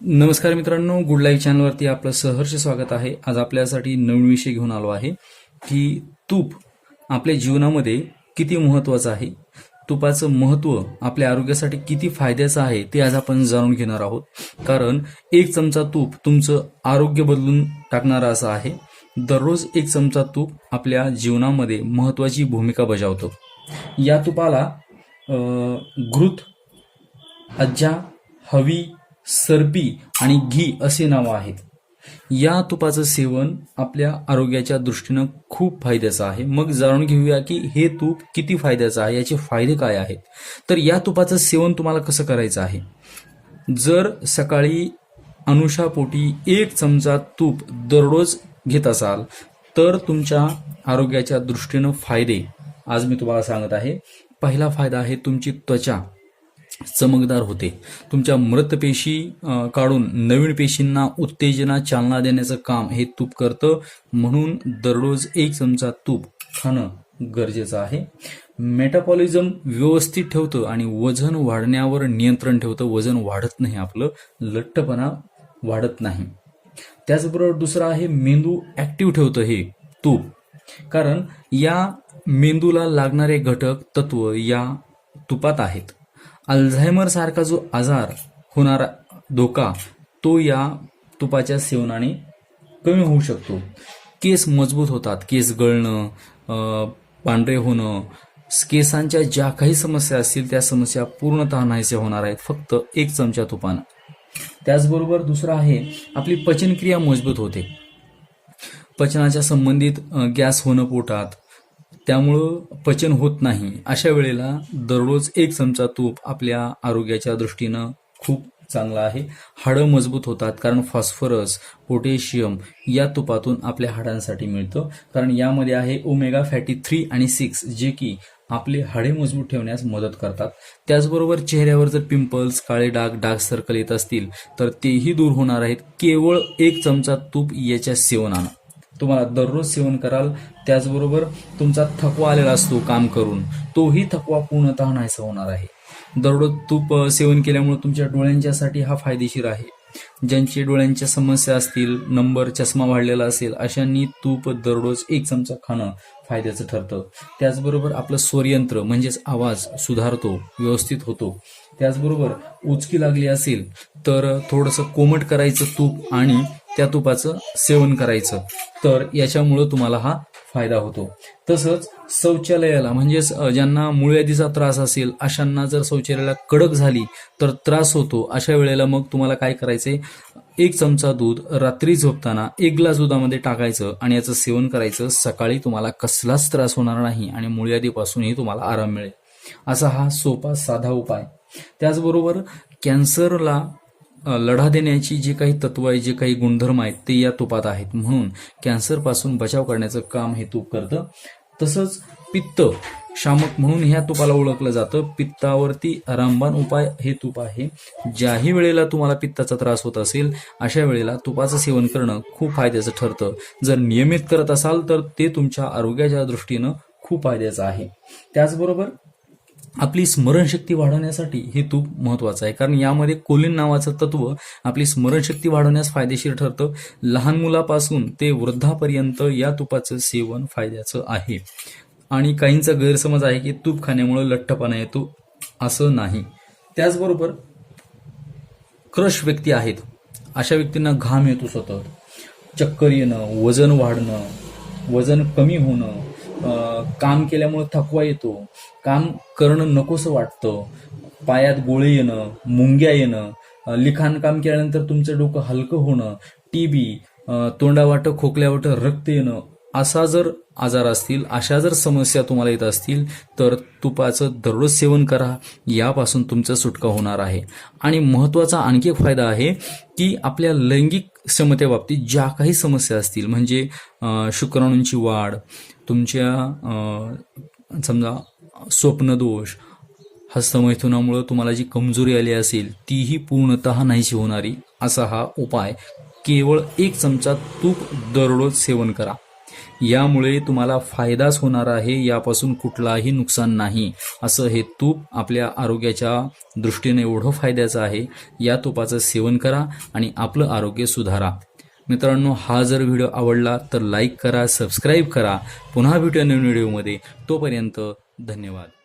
नमस्कार मित्रांनो good life चॅनलवरती आपलं सहर्ष स्वागत आहे. आज आपल्यासाठी नवीन विषय घेऊन आलो आहे की तूप आपल्या जीवनामध्ये किती महत्वाचं आहे? तुपाचं महत्त्व आपल्या आरोग्यासाठी किती फायद्याचं आहे ते आज आपण जाणून घेणार आहोत. कारण एक चमचा तूप तुमचं आरोग्य बदलून टाकणारा असं आहे. दररोज एक चमचा तूप आपल्या जीवनामध्ये महत्वाची भूमिका बजावतो. या तुपाला घृत अज्जा हवी सरपी आणि घी असे नावं आहेत. या तुपाचं सेवन आपल्या आरोग्याच्या दृष्टीनं खूप फायद्याचं आहे. मग जाणून घेऊया की हे तूप किती फायद्याचं आहे याचे फायदे काय आहेत. तर या तुपाचं सेवन तुम्हाला कसं करायचं आहे? जर सकाळी अनुषापोटी एक चमचा तूप दररोज घेत असाल तर तुमच्या आरोग्याच्या दृष्टीनं फायदे आज मी तुम्हाला सांगत आहे. पहिला फायदा आहे तुमची त्वचा. चमकदार होते. तुमच्या मृत पेशी काढून नवीन पेशींना उत्तेजना चालना देण्याचं काम हे तूप करतं. म्हणून दररोज एक चमचा तूप खाणं गरजेचं आहे. मेटाबॉलिझम व्यवस्थित ठेवतं आणि वजन वाढण्यावर नियंत्रण ठेवतं. वजन वाढत नाही आपलं लठ्ठपणा वाढत नाही. त्याचबरोबर दुसरं आहे मेंदू ऍक्टिव्ह ठेवतं हे तूप. कारण या मेंदूला लागणारे घटक तत्व या तुपात आहेत. अल्झायमर सारखा जो आजार होणारा धोका तो या तुपाच्या सेवनाने कमी होऊ शकतो. केस मजबूत होतात. केस गळणं पांढरे होणं केसांच्या ज्या काही समस्या असतील त्या समस्या पूर्णतः नाहीसे होणार आहेत. फक्त एक चमचा तुपानं. त्याचबरोबर दुसरं आहे आपली पचनक्रिया मजबूत होते. पचनाच्या संबंधित गॅस होणं पोटात त्यामुळं पचन होत नाही. अशा वेळेला दररोज एक चमचा तूप आपल्या आरोग्याच्या दृष्टीनं खूप चांगला आहे. हाडं मजबूत होतात कारण फॉस्फरस पोटॅशियम या तुपातून आपल्या हाडांसाठी मिळतं. कारण यामध्ये आहे ओमेगा फॅटी थ्री आणि सिक्स जे की आपले हाडे मजबूत ठेवण्यास मदत करतात. त्याचबरोबर चेहऱ्यावर जर पिंपल्स काळे डाग डार्क सर्कल येत असतील तर तेही दूर होणार आहेत. केवळ एक चमचा तूप याच्या सेवनानं. तुम्हाला दररोज सेवन कराल त्याचबरोबर तुमचा थकवा आलेला असतो काम करून. तोही थकवा पूर्णतः नाहीसा होणार आहे. दररोज तूप सेवन केल्यामुळे तुमच्या डोळ्यांच्यासाठी हा फायदेशीर आहे. ज्यांचे डोळ्यांच्या समस्या असतील नंबर चष्मा वाढलेला असेल अशांनी तूप दररोज एक चमचा खाणं फायद्याचं ठरतं. त्याचबरोबर आपलं स्वरयंत्र म्हणजेच आवाज सुधारतो व्यवस्थित होतो. त्याचबरोबर उचकी लागली असेल तर थोडंसं कोमट करायचं तूप आणि त्या तुपाचं सेवन करायचं. तर याच्यामुळं तुम्हाला हा फायदा होतो. तसंच शौचालयाला म्हणजेच ज्यांना मुळव्याधीचा त्रास असेल अशांना जर शौचालयाला कडक झाली तर त्रास होतो अशा वेळेला मग तुम्हाला काय करायचंय? एक चमचा दूध रात्री झोपताना एक ग्लास दुधामध्ये टाकायचं आणि याचं सेवन करायचं. सकाळी तुम्हाला कसलाच त्रास होणार नाही आणि मुळव्याधीपासूनही तुम्हाला आराम मिळेल. असा हा सोपा साधा उपाय. त्याचबरोबर कॅन्सरला लढा देण्याची जी काही तत्व आहे जे काही गुणधर्म आहेत ते या तुपात आहेत. म्हणून कॅन्सरपासून बचाव करण्याचं काम हे तूप करतं. तसंच पित्त शामक म्हणून ह्या तुपाला ओळखलं जातं. पित्तावरती रामबाण उपाय हे तूप आहे. ज्याही वेळेला तुम्हाला पित्ताचा त्रास होत असेल अशा वेळेला तुपाचं सेवन करणं खूप फायद्याचं ठरतं. जर नियमित करत असाल तर ते तुमच्या आरोग्याच्या दृष्टीनं खूप फायद्याचं आहे. त्याचबरोबर आपली स्मरणशक्ती वाढवण्यासाठी हे तूप महत्वाचं आहे. कारण यामध्ये कोलिन नावाचं तत्व आपली स्मरणशक्ती वाढवण्यास फायदेशीर ठरतं. लहान मुलापासून ते वृद्धापर्यंत या तुपाचं सेवन फायद्याचं आहे. आणि काहींचा गैरसमज आहे की तूप खाण्यामुळे लठ्ठपणा येतो असं नाही. त्याचबरोबर क्रश व्यक्ती आहेत. अशा व्यक्तींना घाम येतो सतत. चक्कर येणं वजन वाढणं वजन कमी होणं काम केल्यामुळे थकवा येतो. काम करणं नकोसं वाटतं. पायात गोळे येणं मुंग्या येणं लिखाण काम केल्यानंतर तुमचं डोकं हलकं होणं टीबी तोंडावाटं खोकल्यावाटं रक्त येणं असा जर आजार असतील अशा जर समस्या तुम्हाला येत असतील तर तुपाचं दररोज सेवन करा. यापासून तुमचं सुटका होणार आहे. आणि महत्त्वाचा आणखी एक फायदा आहे की आपल्या लैंगिक क्षमतेबाबतीत ज्या काही समस्या असतील म्हणजे शुक्राणूंची वाढ तुमच्या समजा स्वप्नदोष हस्तमैथुनामुळं तुम्हाला जी कमजोरी आली असेल तीही पूर्णतः नाहीशी होणारी असा हा उपाय. केवळ एक चमचा तूप दररोज सेवन करा. यामुळे तुम्हाला फायदाच होणार आहे यापासून कुठलाही नुकसान नाही. असं हे तूप आपल्या आरोग्याच्या दृष्टीने एवढं फायद्याचं आहे. या तुपाचं सेवन करा आणि आपलं आरोग्य सुधारा. मित्रांनो हा जर व्हिडिओ आवडला तर लाईक करा सबस्क्राईब करा. पुन्हा भेटूया नवीन व्हिडिओमध्ये. तोपर्यंत धन्यवाद.